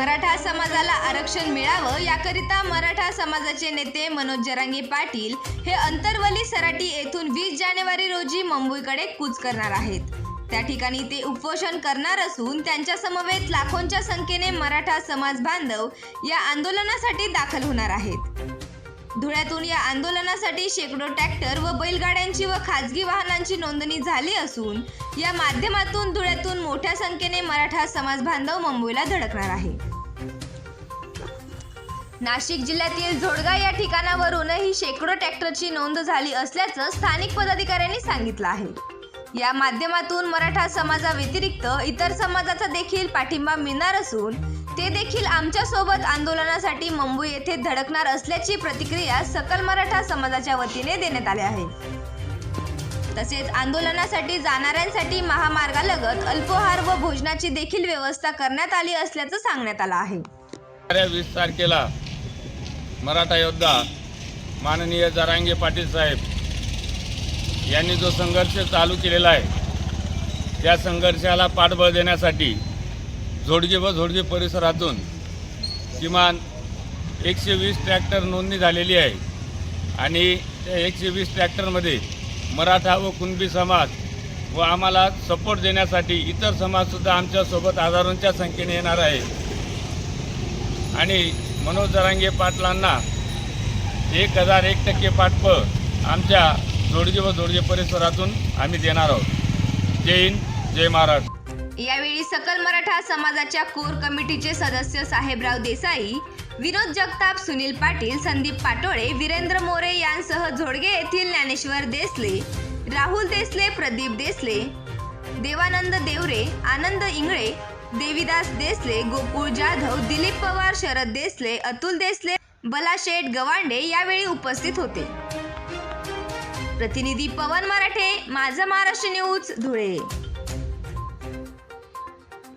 मराठा समाजाला आरक्षण मिळावं याकरिता मराठा समाजाचे नेते मनोज जरांगे पाटील हे अंतरवली सराटी येथून वीस जानेवारी रोजी मुंबईकडे कूच करणार आहेत. त्या ठिकाणी ते उपोषण करणार असून त्यांच्या समवेत लाखोंच्या संख्येने मराठा समाज बांधव या आंदोलनासाठी दाखल होणार आहेत. धुळ्यातून या आंदोलनासाठी शेकडो ट्रॅक्टर व बैलगाड्यांची व खाजगी वाहनांची नोंदणी झाली असून या माध्यमातून धुळ्यातून मोठ्या संख्येने मराठा समाज बांधव मुंबईला धडकणार आहे. नाशिक जिल्ह्यातील झोडगा या ठिकाणावरूनही शेकडो ट्रॅक्टरची नोंद झाली असल्याचं स्थानिक पदाधिकाऱ्यांनी सांगितलं आहे. या माध्यमातून मराठा समाजाव्यतिरिक्त इतर समाजाचा देखील पाठिंबा मिळणार असून ते देखील आमच्यासोबत आंदोलनासाठी मुंबई येथे धडकणार असल्याची प्रतिक्रिया सकल मराठा समाजाच्या वतीने देण्यात आली आहे. तसेच आंदोलनासाठी जाणाऱ्यांसाठी महामार्गालगत अल्पोहार व भोजनाची देखील व्यवस्था करण्यात आली असल्याचं सांगण्यात आलं आहे. वीस तारखेला मराठा योद्धा माननीय जरांगे पाटील साहेब यांनी जो संघर्ष चालू केलेला आहे त्या संघर्षाला पाठबळ देण्यासाठी झोडगे व झोडगे परिसरातून किमान एकशे वीस ट्रॅक्टर नोंदणी झालेली आहे. आणि त्या एकशे वीस ट्रॅक्टरमध्ये मराठा व कुणबी समाज व आम्हाला सपोर्ट देण्यासाठी इतर समाजसुद्धा आमच्यासोबत हजारोंच्या संख्येने येणार आहे. आणि मनोज जरांगे पाटलांना एक हजार एक टक्के पाठबळ आमच्या जोडगे व जोडगे परिसरातून आम्ही देणार आहोत. जय हिंद जय महाराष्ट्र. यावेळी सकल मराठा समाजाच्या कोर कमिटीचे सदस्य साहेबराव देसाई विनोद जगताप सुनील पाटील संदीप पाटोळे वीरेंद्र मोरे यांसह झोडगे येथील ज्ञानेश्वर देसले राहुल देसले प्रदीप देसले देवानंद देवरे आनंद इंगळे देविदास देसले गोकुळ जाधव दिलीप पवार शरद देसले अतुल देसले बलाशेठ गवांडे यावेळी उपस्थित होते. प्रतिनिधी पवन मराठे माझा महाराष्ट्र न्यूज धुळे.